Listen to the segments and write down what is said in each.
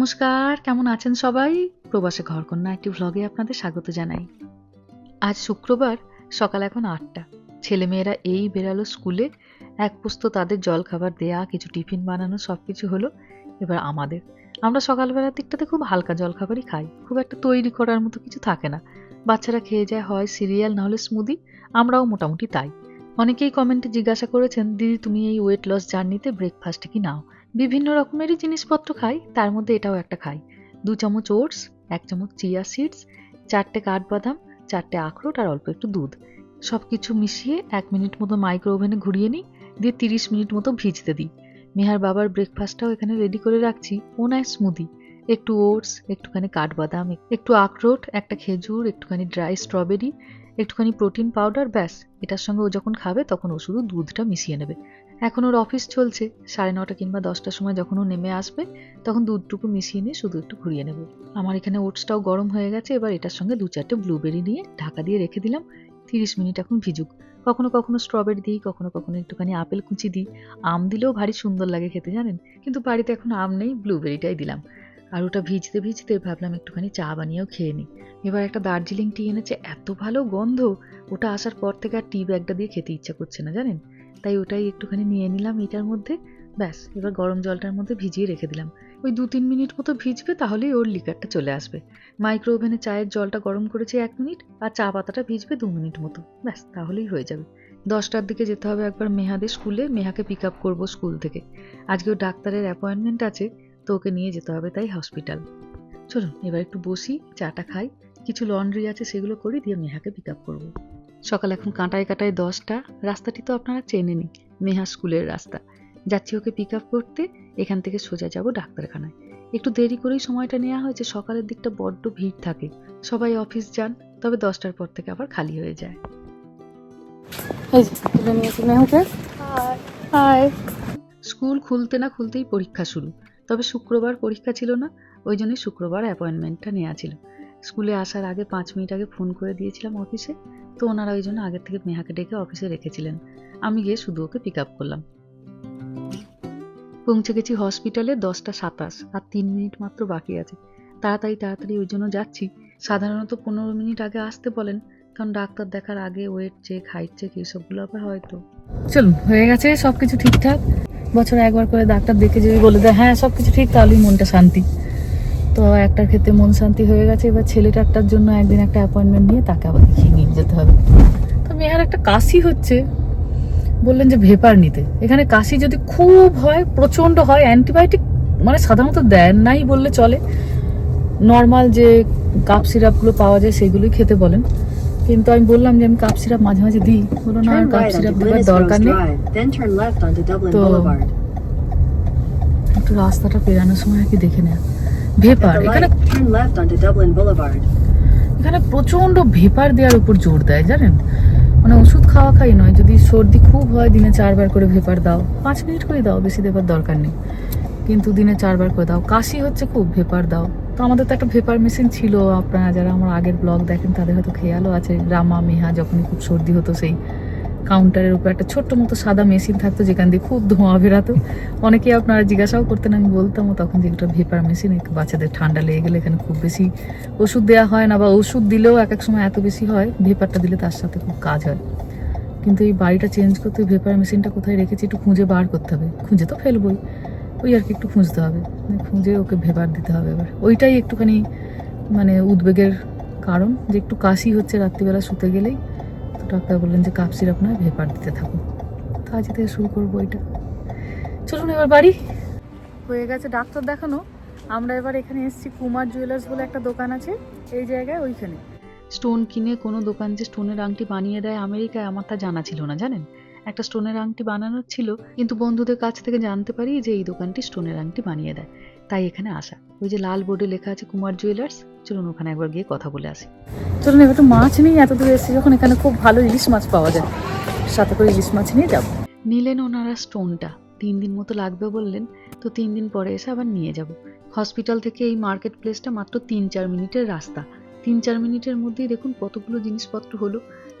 নমস্কার, কেমন আছেন সবাই? প্রবাসে ঘরকন্যা একটি ভ্লগে আপনাদের স্বাগত জানাই। আজ শুক্রবার, সকাল এখন আটটা। ছেলেমেয়েরা এই বেরালো স্কুলে, এক পুস্ত তাদের জল খাবার দেয়া, কিছু টিফিন বানানো সব কিছু হলো এবার আমাদের। আমরা সকালবেলার দিকটাতে খুব হালকা জল খাবারই খাই। খুব একটা তৈরি করার মতো কিছু থাকে না। বাচ্চারা খেয়ে যায়, হয় সিরিয়াল নাহলে স্মুদি আমরাও মোটামুটি তাই। অনেকেই কমেন্টে জিজ্ঞাসা করেছেন, দিদি, তুমি এই ওয়েট লস জার্নিতে ব্রেকফাস্ট কি নাও? বিভিন্ন রকমেরই জিনিসপত্র খাই, তার মধ্যে এটাও একটা খাই। দু চামচ ওটস, এক চামচ চিয়া সিডস, চারটে কাঠবাদাম, চারটে আখরোট আর অল্প একটু দুধ। সব কিছু মিশিয়ে এক মিনিট মতো মাইক্রো ওভেনে ঘুরিয়ে নিই, দিয়ে তিরিশ মিনিট মতো ভিজতে দিই। মেহার বাবার ব্রেকফাস্টটাও এখানে রেডি করে রাখছি, ও নেয় স্মুদি। একটু ওটস, একটুখানি কাঠবাদাম, একটু আখরোট, একটা খেজুর, একটুখানি ড্রাই স্ট্রবেরি, একটুখানি প্রোটিন পাউডার, ব্যাস। এটার সঙ্গে ও যখন খাবে, তখন ও শুধু দুধটা মিশিয়ে নেবে। এখন ওর অফিস চলছে। সাড়ে নটা কিংবা দশটার সময় যখন ও নেমে আসবে, তখন দুধটুকু মিশিয়ে নিয়ে শুধু একটু ঘুরিয়ে নেবে। আমার এখানে ওটসটাও গরম হয়ে গেছে, এবার এটার সঙ্গে দু চারটে ব্লুবেরি নিয়ে ঢাকা দিয়ে রেখে দিলাম। তিরিশ মিনিট এখন ভিজুক। কখনো কখনো স্ট্রবেরি দিই, কখনো কখনো একটুখানি আপেল কুচি দিই। আম দিলেও ভারী সুন্দর লাগে খেতে, জানেন? কিন্তু বাড়িতে এখন আম নেই ব্লুবেরিটাই দিলাম। আর ওটা ভিজতে ভিজতে ভাবলাম একটুখানি চা বানিয়েও খেয়ে নিই। এবার একটা দার্জিলিং টি এনেছে, এত ভালো গন্ধ! ওটা আসার পর থেকে আর টি ব্যাগটা দিয়ে খেতে ইচ্ছা করছে না, জানেন? তাই ওটাই একটুখানি নিয়ে নিলাম এটার মধ্যে। ব্যাস, এবার গরম জলটার মধ্যে ভিজিয়ে রেখে দিলাম। ওই দু তিন মিনিট মতো ভিজবে তাহলেই ওর লিকারটা চলে আসবে। মাইক্রো ওভেনে চায়ের জলটা গরম করেছি এক মিনিট আর চা পাতাটা ভিজবে দু মিনিট মতো। ব্যাস, তাহলেই হয়ে যাবে। দশটার দিকে যেতে হবে একবার মেহাদের স্কুলে। মেহাকে পিক আপ করব স্কুল থেকে। আজকে ডাক্তারের অ্যাপয়েন্টমেন্ট আছে, তো ওকে নিয়ে যেতে হবে তাই হসপিটাল চলুন, এবার একটু বসি, চাটা খাই। কিছু লন্ড্রি আছে সেগুলো করি, দিয়ে মেহাকে পিক আপ করব। সকাল এখন কাঁটায় কাঁটায় দশটা। রাস্তাটি তো আপনারা চেনেনি নেহা স্কুলের রাস্তা। যাচ্ছি ওকে পিক আপ করতে এখান থেকে সোজা যাব ডাক্তারখানায়। একটু দেরি করেই সময়টা নেওয়া হয়েছে সকালের দিকটা বড্ড ভিড় থাকে। সবাই অফিস যান তবে দশটার পর থেকে আবার খালি হয়ে যায়। স্কুল খুলতে না খুলতেই পরীক্ষা শুরু। তবে শুক্রবার পরীক্ষা ছিল না ওই জন্যই শুক্রবার অ্যাপয়েন্টমেন্টটা নেওয়া ছিল। স্কুলে আসার আগে পাঁচ মিনিট আগে ফোন করে দিয়েছিলাম অফিসে তো ওনারা ওই জন্য আগের থেকে মেহাকে ডেকে অফিসে রেখেছিলেন। আমি গিয়ে শুধু ওকে পিক আপ করলাম। পৌঁছে গেছি হসপিটালে দশটা সাতাশ, আর তিন মিনিট মাত্র বাকি আছে। তাড়াতাড়ি তাড়াতাড়ি ওই জন্য যাচ্ছি। সাধারণত পনেরো মিনিট আগে আসতে বলেন, কারণ ডাক্তার দেখার আগে ওয়েট চেক হাইট চেক এইসবগুলো আবার হয়তো চলুন, হয়ে গেছে সব কিছু ঠিকঠাক। বছরে একবার করে ডাক্তার দেখে যদি বলে দেয় হ্যাঁ সব কিছু ঠিক, তাহলেই মনটা শান্তি। তো একটার ক্ষেত্রে মন শান্তি হয়ে গেছে। এবার ছেলেটারটার জন্য একদিন একটা অ্যাপয়েন্টমেন্ট নিয়ে তাকে আবার দেখিয়ে নিয়ে যেতে হবে। তো মেয়ের একটা কাশি হচ্ছে। বললেন যে ভেপার নিতে। এখানে কাশি যদি খুব হয় প্রচণ্ড হয় অ্যান্টিবায়োটিক মানে সাধারণত দেন নাই বললে চলে। নর্মাল যে কাপ সিরাপগুলো পাওয়া যায় সেগুলোই খেতে বলেন। কিন্তু আমি বললাম যে আমি কাপ সিরাপ মাঝে মাঝে দিই। বলো না কাপ সিরাপ দেওয়ার দরকার নেই। তো- একটু রাস্তাটা পেরানোর সময় আর কি দেখে নেওয়া ভেপার এখানে. এখানে প্রচণ্ড ভেপার দেওয়ার উপর জোর দেয় জানেন? মানে ওষুধ খাওয়া খাই নয় যদি সর্দি খুব হয় দিনে চারবার করে ভেপার দাও। পাঁচ মিনিট করে দাও বেশি দেবার দরকার নেই। কিন্তু দিনে চারবার করে দাও। কাশি হচ্ছে খুব ভেপার দাও। তো আমাদের তো একটা ভেপার মেশিন ছিল আপনারা যারা আমার আগের ব্লগ দেখেন তাদের হয়তো খেয়ালও আছে। রামা মেহা যখনই খুব সর্দি হতো সেই। কাউন্টারের উপর একটা ছোট্ট মতো সাদা মেশিন থাকতো, যেখান দিয়ে খুব ধোঁয়া বেরাতো। অনেকেই আপনারা জিজ্ঞাসাও করতেন, আমি বলতাম তখন যে একটা ভেপার মেশিন বাচ্চাদের ঠান্ডা লেগে গেলে এখানে খুব বেশি ওষুধ দেওয়া হয় না, বা ওষুধ দিলেও এক এক সময় এত বেশি হয় ভেপারটা দিলে তার সাথে খুব কাজ হয়। কিন্তু এই বাড়িটা চেঞ্জ করতে ভেপার মেশিনটা কোথায় রেখেছি, একটু খুঁজে বার করতে হবে। খুঁজে তো ফেলবই। ওই আর কি, একটু খুঁজতে হবে। খুঁজে ওকে ভেপার দিতে হবে এবার। ওইটাই একটুখানি মানে উদ্বেগের কারণ, যে একটু কাশি হচ্ছে রাত্রিবেলা শুতে গেলেই। ডাক্তার বললেন যে কাপ সিরাপ নয় ভেপার দিতে থাকো। তো আজ থেকে শুরু করব এটা। চলুন এবার বাড়ি। হয়ে গেছে ডাক্তার দেখানো। আমরা এবার এখানে এসেছি কুমার জুয়েলার্স বলে একটা দোকান আছে। এই জায়গায় ওইখানে। স্টোন কিনে কোনো দোকান যে স্টোনের আংটি বানিয়ে দেয় আমেরিকায় আমার তা জানা ছিল না, জানেন? একটা স্টোনের আংটি বানানোর ছিল, কিন্তু বন্ধুদের কাছ থেকে জানতে পারি যে এই দোকানটি স্টোনের আংটি বানিয়ে দেয়। তাই এখানে আসা। ওই যে লাল বোর্ডে লেখা আছে কুমার জুয়েলার্স চলুন ওখানে একবার গিয়ে কথা বলে আসি। চলুন এবার তো মাছ নেই এত দূরে এসেছি যখন এখানে খুব ভালো ইলিশ মাছ পাওয়া যায়। সাথে করে ইলিশ মাছ নিয়ে যাব। নিলেন ওনারা স্টোনটা। তিন দিন মতো লাগবে বললেন তো তিন দিন পরে এসে আবার নিয়ে যাব। হসপিটাল থেকে এই মার্কেট প্লেসটা মাত্র তিন চার মিনিটের রাস্তা। তিন চার মিনিটের মধ্যেই দেখুন কতগুলো জিনিসপত্র হলো।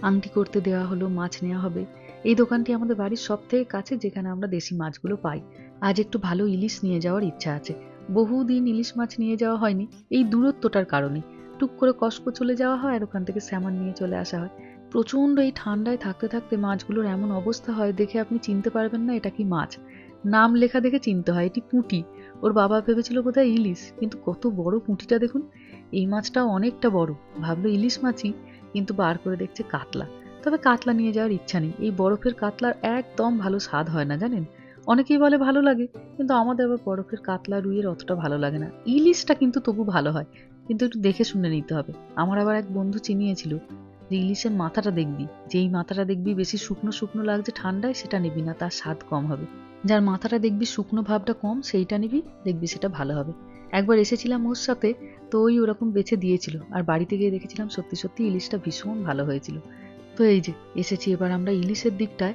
আংটি করতে দেওয়া হলো মাছ নেওয়া হবে। এই দোকানটি আমাদের বাড়ির সব থেকে কাছে যেখানে আমরা দেশি মাছগুলো পাই। আজ একটু ভালো ইলিশ নিয়ে যাওয়ার ইচ্ছা আছে। বহুদিন ইলিশ মাছ নিয়ে যাওয়া হয়নি। এই দূরত্বটার কারণে। টুক করে কসকো চলে যাওয়া হয় আর ওখান থেকে স্যামন নিয়ে চলে আসা হয়। প্রচণ্ড এই ঠান্ডায় থাকতে থাকতে মাছগুলোর এমন অবস্থা হয় দেখে আপনি চিনতে পারবেন না এটা কি মাছ। নাম লেখা দেখে চিনতে হয়, এটি পুঁটি। ওর বাবা ভেবেছিল বোধহয় ইলিশ, কিন্তু কত বড় পুঁটিটা দেখুন। এই মাছটাও অনেকটা বড়। ভাবলো ইলিশ মাছই, কিন্তু বার করে দেখছে কাতলা। তবে কাতলা নিয়ে যাওয়ার ইচ্ছা নেই। এই বরফের কাতলার একদম ভালো স্বাদ হয় না, জানেন? অনেকেই বলে ভালো লাগে, কিন্তু আমাদের আবার বরফের কাতলা রুইয়ের অতটা ভালো লাগে না। ইলিশটা কিন্তু তবু ভালো হয়, কিন্তু একটু দেখে শুনে নিতে হবে। আমার আবার এক বন্ধু চিনিয়েছিল যে ইলিশের মাথাটা দেখবি, যেই মাথাটা দেখবি বেশি শুকনো শুকনো লাগছে ঠান্ডায় সেটা নিবি না, তার স্বাদ কম হবে। যার মাথাটা দেখবি শুকনো ভাবটা কম, সেইটা নিবি, দেখবি সেটা ভালো হবে। একবার এসেছিলাম ওর সাথে, তো ওই ওরকম বেছে দিয়েছিল, আর বাড়িতে গিয়ে দেখেছিলাম সত্যি সত্যি ইলিশটা ভীষণ ভালো হয়েছিল। তো এই যে, এসেছি এবার আমরা ইলিশের দিকটায়,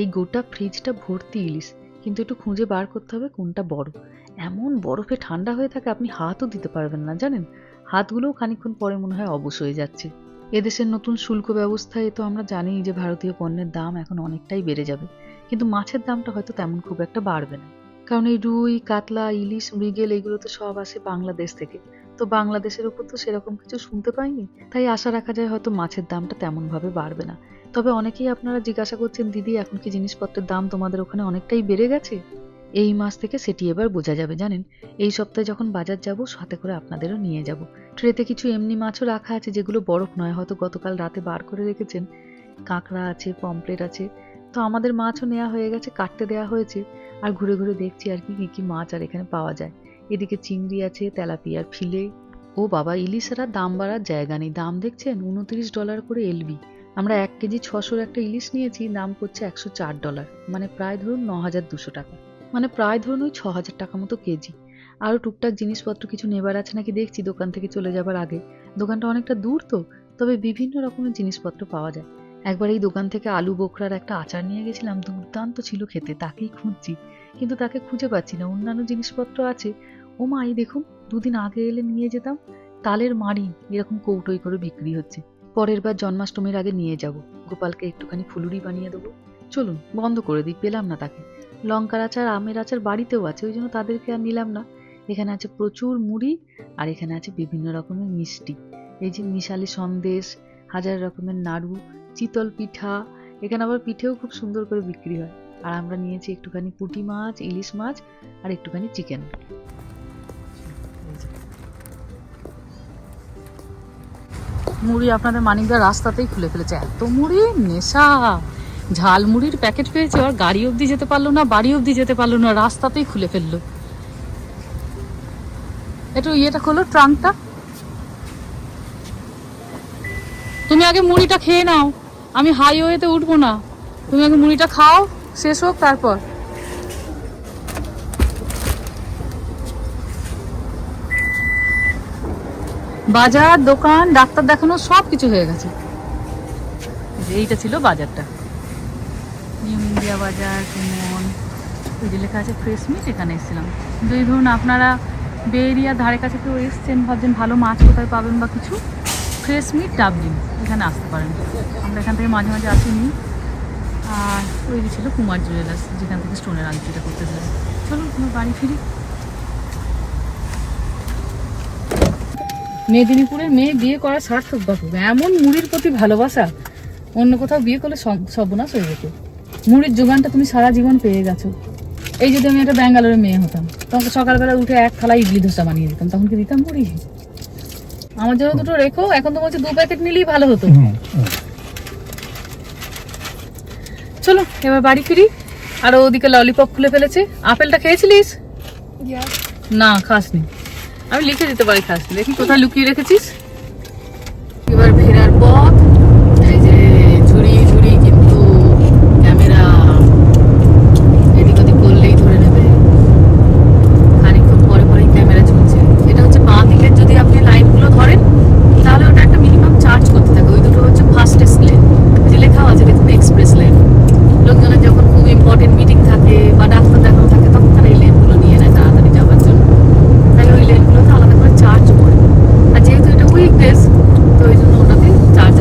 এই গোটা ফ্রিজটা ভর্তি ইলিশ। কিন্তু একটু খুঁজে বার করতে হবে কোনটা বড়। এমন বরফে ঠান্ডা হয়ে থাকে আপনি হাতও দিতে পারবেন না, জানেন? হাতগুলোও খানিকক্ষণ পরে মনে হয় অবশ হয়ে যাচ্ছে। এদেশের নতুন শুল্ক ব্যবস্থায় তো আমরা জানি যে ভারতীয় পণ্যের দাম এখন অনেকটাই বেড়ে যাবে। কিন্তু মাছের দামটা হয়তো তেমন খুব একটা বাড়বে না। কারণ এই রুই, কাতলা, ইলিশ, মৃগেল এগুলো তো সব আসে বাংলাদেশ থেকে। তো বাংলাদেশের উপর তো সেরকম কিছু শুনতে পাইনি। তাই আশা রাখা যায় হয়তো মাছের দামটা তেমন ভাবে বাড়বে না। তবে অনেকেই আপনারা জিজ্ঞাসা করছেন, দিদি, এখন কি জিনিসপত্রের দাম তোমাদের ওখানে অনেকটাই বেড়ে গেছে? এই মাস থেকে সেটি এবার বোঝা যাবে, জানেন? এই সপ্তাহে যখন বাজার যাব, সাথে করে আপনাদেরও নিয়ে যাব। ট্রেতে কিছু এমনি মাছও রাখা আছে, যেগুলো বরফ নয়, হয়তো গতকাল রাতে বার করে রেখেছেন। কাঁকড়া আছে পমপ্লেট আছে। তো আমাদের মাছও নেওয়া হয়ে গেছে, কাটতে দেওয়া হয়েছে। আর ঘুরে ঘুরে দেখছি আর কি কি কি মাছ আর এখানে পাওয়া যায়। এদিকে চিংড়ি আছে, তেলাপিয়ার ফিলে। ও বাবা, ইলিশের দাম বাড়ার জায়গা নেই। দাম দেখছেন? উনত্রিশ ডলার করে এলবি। আমরা এক কেজি ছশোর একটা ইলিশ নিয়েছি, দাম করছে একশো চার ডলার। মানে প্রায় ধরুন ন হাজার দুশো টাকা। মানে প্রায় ধরুন ওই ছ হাজার টাকা মতো কেজি। আরও টুকটাক জিনিসপত্র কিছু নেবার আছে নাকি দেখছি দোকান থেকে চলে যাবার আগে। দোকানটা অনেকটা দূর তো, তবে বিভিন্ন রকমের জিনিসপত্র পাওয়া যায়। একবার এই দোকান থেকে আলু বোখরার একটা আচার নিয়ে গেছিলাম, দুর্দান্ত ছিল খেতে, তাকেই খুঁজছি। কিন্তু তাকে খুঁজে পাচ্ছি না, অন্যান্য জিনিসপত্র আছে। ও মা এই দেখুন, দুদিন আগে এলে নিয়ে যেতাম, তালের মাড়ি, এরকম কৌটোই করে বিক্রি হচ্ছে। পরের বার জন্মাষ্টমীর আগে নিয়ে যাব। গোপালকে একটুখানি ফুলুরি বানিয়ে দেবো। চলুন, বন্ধ করে দিই, পেলাম না তাকে। লঙ্কার আচার, আমের আচার বাড়িতেও আছে, ওই জন্য তাদেরকে আর নিলাম না। এখানে আছে প্রচুর মুড়ি আর এখানে আছে বিভিন্ন রকমের মিষ্টি। এই যে মিশালি সন্দেশ, হাজার রকমের নাড়ু, চিতল পিঠা, এখানে আবার পিঠেও খুব সুন্দর করে বিক্রি হয়। আর আমরা নিয়েছি একটুখানি পুঁটি মাছ, ইলিশ মাছ আর একটুখানি চিকেন। মুড়ি আপনাদের মানিকদা রাস্তাতেই খুলে ফেলেছে। এত মুড়ি? নেশা। ঝাল মুড়ির প্যাকেট পেয়েছে আর গাড়ি অবধি যেতে পারল না, বাড়ি অবধি যেতে পারল না, রাস্তাতেই খুলে ফেলল। একটু ইয়েটা খোলো, ট্রাঙ্কটা। তুমি আগে মুড়িটা খেয়ে নাও। আমি হাইওয়েতে উঠবো না। তুমি আগে মুড়িটা খাও, শেষ হোক, তারপর। বাজার, দোকান, ডাক্তার দেখানো সব কিছু হয়ে গেছে। এইটা ছিল বাজারটা। নিউ ইন্ডিয়া বাজার কুমন ওই যে লেখা আছে ফ্রেশ মিট, এখানে এসেছিলাম। এই ধরুন আপনারা বে এরিয়ার ধারে কাছে কেউ এসছেন, ভাবছেন ভালো মাছ কোথায় পাবেন বা কিছু, ফ্রেশ মিট ডাবলিন এখানে আসতে পারেন। আমরা এখান থেকে মাঝে মাঝে আসিনি। আর ওই যে ছিল কুমার জুয়েলার্স, যেখান থেকে স্টোনের আংটিটা করতেছিলাম চলুন বাড়ি ফিরি। মেদিনীপুরের মেয়ে বিয়ে করা সার্থক বাবু এমন মুড়ির প্রতি ভালোবাসা অন্য কোথাও বিয়ে করলে সব- সর্বনাশ হয়ে যেত। মুড়ির যোগানটা তুমি সারা জীবন পেয়ে গেছো। এই যদি আমি একটা ব্যাঙ্গালোরের মেয়ে হতাম তোমাকে সকালবেলা উঠে এক থালা ইডলি ধোসা বানিয়ে দিতাম তখন কি দিতাম মুড়ি? আমার জন্য দুটো রেখো এখন তো বলছে দু প্যাকেট নিলেই ভালো হতো। চলো এবার বাড়ি ফিরি। আর ওদিকে ললিপপ খুলে ফেলেছে। আপেলটা খেয়েছিলিস? না খাসনি। আমি লিখে দিতে পারি খাস দেখি কোথায় লুকিয়ে রেখেছিস? এবার ফেরার পথ এই যে ঝুড়ি ঝুড়ি কিন্তু ক্যামেরা এদিক ওদিক করলেই ধরে নেবে খানিকক্ষণ পরে পরেই ক্যামেরা চলছে এটা হচ্ছে বাঁ দিকের যদি আপনি লাইনগুলো ধরেন তাহলে ওটা একটা মিনিমাম চার্জ করতে থাকে ওই দুটো হচ্ছে ফাস্টেস্ট লেন যে লেখাও আছে দেখুন এক্সপ্রেস লেন লোকজনের যখন খুব ইম্পর্টেন্ট মিটিং থাকে বা ডাক্তার দেখানো থাকে তখন তারা এই লেনগুলো নিয়ে নেয় তাড়াতাড়ি যাওয়ার জন্য তাই ওই লেনগুলোতে আলাদা করে চার্জ পড়ে আর যেহেতু এটা উইকডেজ তো ওই জন্য ওটাতে চার্জ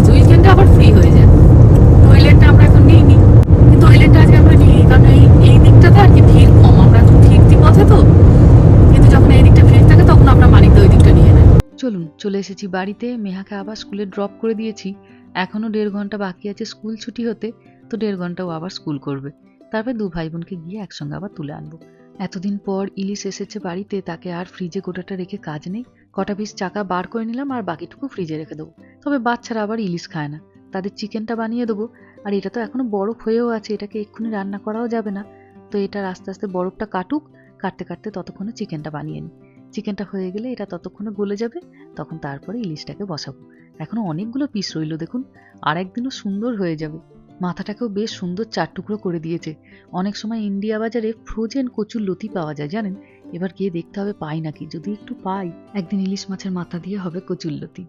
চলে এসেছি বাড়িতে মেহাকে আবার স্কুলে ড্রপ করে দিয়েছি। এখনও দেড় ঘণ্টা বাকি আছে স্কুল ছুটি হতে, তো দেড় ঘণ্টা ও আবার স্কুল করবে। তারপর দু ভাই বোনকে গিয়ে একসঙ্গে আবার তুলে আনব। এতদিন পর ইলিশ এসেছে বাড়িতে, তাকে আর ফ্রিজে গোটাটা রেখে কাজ নেই। কটা পিস চাকা বার করে নিলাম আর বাকিটুকু ফ্রিজে রেখে দেবো। তবে বাচ্চারা আবার ইলিশ খায় না। তাদের চিকেনটা বানিয়ে দেবো। আর এটা তো এখনও বরফ হয়েও আছে, এটাকে এক্ষুনি রান্না করাও যাবে না। তো এটার আস্তে আস্তে বরফটা কাটুক, কাটতে কাটতে ততক্ষণে চিকেনটা বানিয়ে নিই। চিকেনটা হয়ে গেলে এটা ততক্ষণে গলে যাবে। তখন তারপরে ইলিশটাকে বসাবো। এখনও অনেকগুলো পিস রইল দেখুন, আর একদিনও সুন্দর হয়ে যাবে। মাথাটাকেও বেশ সুন্দর চার টুকরো করে দিয়েছে। অনেক সময় ইন্ডিয়া বাজারে ফ্রোজেন কচুর লতি পাওয়া যায়, জানেন? এবার গিয়ে দেখতে হবে পাই নাকি। যদি একটু পাই, একদিন ইলিশ মাছের মাথা দিয়ে হবে কচুর লতি।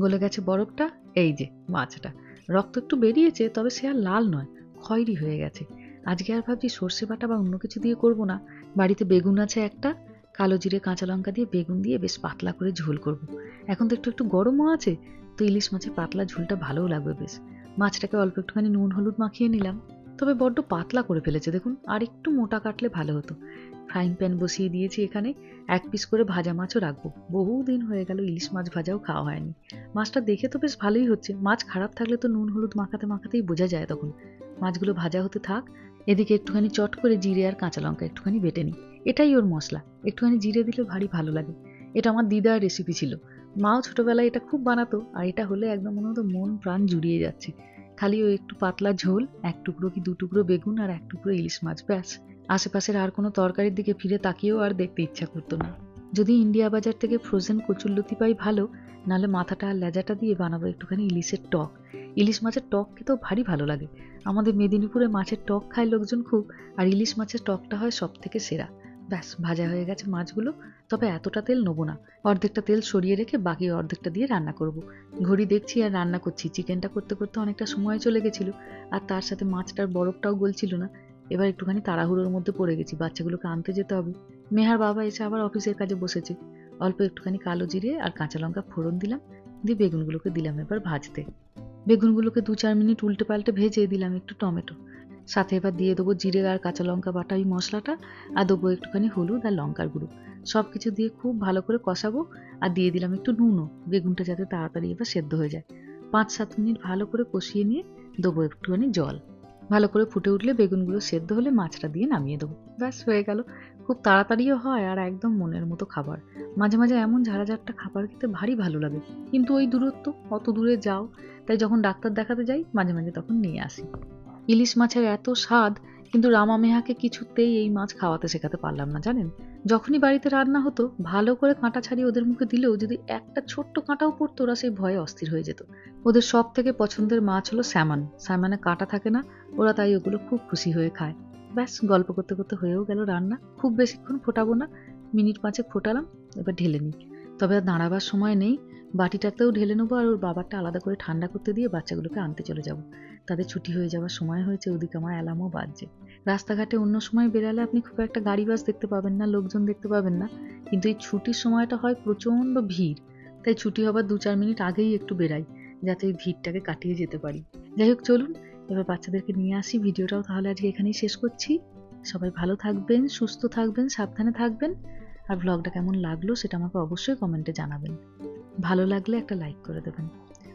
গলে গেছে বরফটা, এই যে মাছটা। রক্ত একটু বেরিয়েছে, তবে সে আর লাল নয়, খয়েরি হয়ে গেছে। আজকে আর ভাবছি সর্ষে বাটা বা অন্য কিছু দিয়ে করব না। বাড়িতে বেগুন আছে একটা কালো জিরে কাঁচা লঙ্কা দিয়ে বেগুন দিয়ে বেশ পাতলা করে ঝোল করব। এখন তো একটু একটু গরমও আছে, তো ইলিশ মাছের পাতলা ঝোলটা ভালোও লাগবে বেশ। মাছটাকে অল্প একটুখানি নুন হলুদ মাখিয়ে নিলাম। তবে বড্ড পাতলা করে ফেলেছে, দেখুন, আর একটু মোটা কাটলে ভালো হতো। ফ্রাইং প্যান বসিয়ে দিয়েছি এখানে, এক পিস করে ভাজা মাছও রাখব। বহু দিন হয়ে গেল ইলিশ মাছ ভাজাও খাওয়া হয়নি। মাছটা দেখে তো বেশ ভালোই হচ্ছে, মাছ খারাপ থাকলে তো নুন হলুদ মাখাতে মাখাতেই বোঝা যায় তখন। মাছগুলো ভাজা হতে থাক, এদিকে একটুখানি চট করে জিরে আর কাঁচা লঙ্কা একটুখানি বেটে নিই। এটাই ওর মশলা। একটুখানি জিরে দিলে ভারী ভালো লাগে। এটা আমার দিদার রেসিপি ছিল। মাও ছোটবেলায় এটা খুব বানাতো আর এটা হলে একদম মনে হতো মন প্রাণ জুড়িয়ে যাচ্ছে। খালি ওই একটু পাতলা ঝোল, এক টুকরো কি দু টুকরো বেগুন আর এক টুকরো ইলিশ মাছ, ব্যাস। আশেপাশের আর কোনো তরকারির দিকে ফিরে তাকিয়েও আর দেখতে ইচ্ছা করতো না। যদি ইন্ডিয়া বাজার থেকে ফ্রোজেন কচুরলতি পাই ভালো, নাহলে মাথাটা আর লেজাটা দিয়ে বানাবো একটুখানি ইলিশের টক। ইলিশ মাছের টক খেতেও ভারী ভালো লাগে। আমাদের মেদিনীপুরে মাছের টক খায় লোকজন খুব, আর ইলিশ মাছের টকটা হয় সব থেকে সেরা। ব্যাস, ভাজা হয়ে গেছে মাছগুলো। তবে এতটা তেল নেব না। অর্ধেকটা তেল সরিয়ে রেখে বাকি অর্ধেকটা দিয়ে রান্না করব। ঘড়ি দেখছি আর রান্না করছি। চিকেনটা করতে করতে অনেকটা সময় চলে গেছিল আর তার সাথে মাছটার বরফটাও গলছিল না। এবার একটুখানি তাড়াহুড়োর মধ্যে পড়ে গেছি। বাচ্চাগুলোকে আনতে যেতে হবে। মেহার বাবা এসে আবার অফিসের কাজে বসেছে। অল্প একটুখানি কালো জিরে আর কাঁচা লঙ্কা ফোড়ন দিলাম। দিয়ে বেগুনগুলোকে দিলাম এবার ভাজতে। বেগুনগুলোকে দু চার মিনিট উল্টে পাল্টে ভেজে দিলাম একটু টমেটো। সাথে এবার দিয়ে দেবো জিরে আর কাঁচা লঙ্কা বাটা ওই মশলাটা, আর দেবো একটুখানি হলুদ আর লঙ্কার গুঁড়ো। সব কিছু দিয়ে খুব ভালো করে কষাবো, আর দিয়ে দিলাম একটু নুনও, বেগুনটা যাতে তাড়াতাড়ি এবার সেদ্ধ হয়ে যায়। পাঁচ সাত মিনিট ভালো করে কষিয়ে নিয়ে দেবো একটুখানি জল। ভালো করে ফুটে উঠলে বেগুনগুলো সেদ্ধ হলে মাছটা দিয়ে নামিয়ে দেবো। ব্যাস, হয়ে গেল। খুব তাড়াতাড়িও হয় আর একদম মনের মতো খাবার। মাঝে মাঝে এমন ঝাড়াঝাড়টা খাবার খেতে ভারী ভালো লাগে। কিন্তু ওই দূরত্ব, অত দূরে যাও। তাই যখন ডাক্তার দেখাতে যাই, মাঝে মাঝে তখন নিয়ে আসি। ইলিশ মাছের এত স্বাদ, কিন্তু রামা মেহাকে কিছুতেই এই মাছ খাওয়াতে শেখাতে পারলাম না, জানেন? যখনই বাড়িতে রান্না হতো, ভালো করে কাঁটা ছাড়িয়ে ওদের মুখে দিলেও যদি একটা ছোট্ট কাঁটাও পড়তো, ওরা সেই ভয়ে অস্থির হয়ে যেত। ওদের সব থেকে পছন্দের মাছ হলো স্যামন। স্যামনে কাঁটা থাকে না, ওরা তাই ওগুলো খুব খুশি হয়ে খায়। ব্যাস, গল্প করতে করতে হয়েও গেল রান্না। খুব বেশিক্ষণ ফোটাবো না, মিনিট পাঁচে ফোটালাম, এবার ঢেলে নিই। তবে আর দাঁড়াবার সময় নেই, বাটিটাতেও ঢেলে নেব আর ওর বাবারটা আলাদা করে ঠান্ডা করতে দিয়ে বাচ্চাগুলোকে আনতে চলে যাব। তাদের ছুটি হয়ে যাওয়ার সময় হয়েছে, ওদিকে আমার অ্যালার্মও বাজছে। রাস্তাঘাটে অন্য সময় বেরালে আপনি খুব একটা গাড়ি, বাস দেখতে পাবেন না, লোকজন দেখতে পাবেন না। কিন্তু এই ছুটির সময়টা হয় প্রচণ্ড ভিড়। তাই ছুটি হবার দু চার মিনিট আগেই একটু বেরাই, যাতে ওই ভিড়টাকে কাটিয়ে যেতে পারি। যাই হোক, চলুন, এবার বাচ্চাদেরকে নিয়ে আসি ভিডিওটাও। তাহলে আজকে এখানেই শেষ করছি। সবাই ভালো থাকবেন, সুস্থ থাকবেন, সাবধানে থাকবেন। আর ব্লগটা কেমন লাগল সেটা আমাকে অবশ্যই কমেন্টে জানাবেন। ভালো লাগলে একটা লাইক করে দেবেন।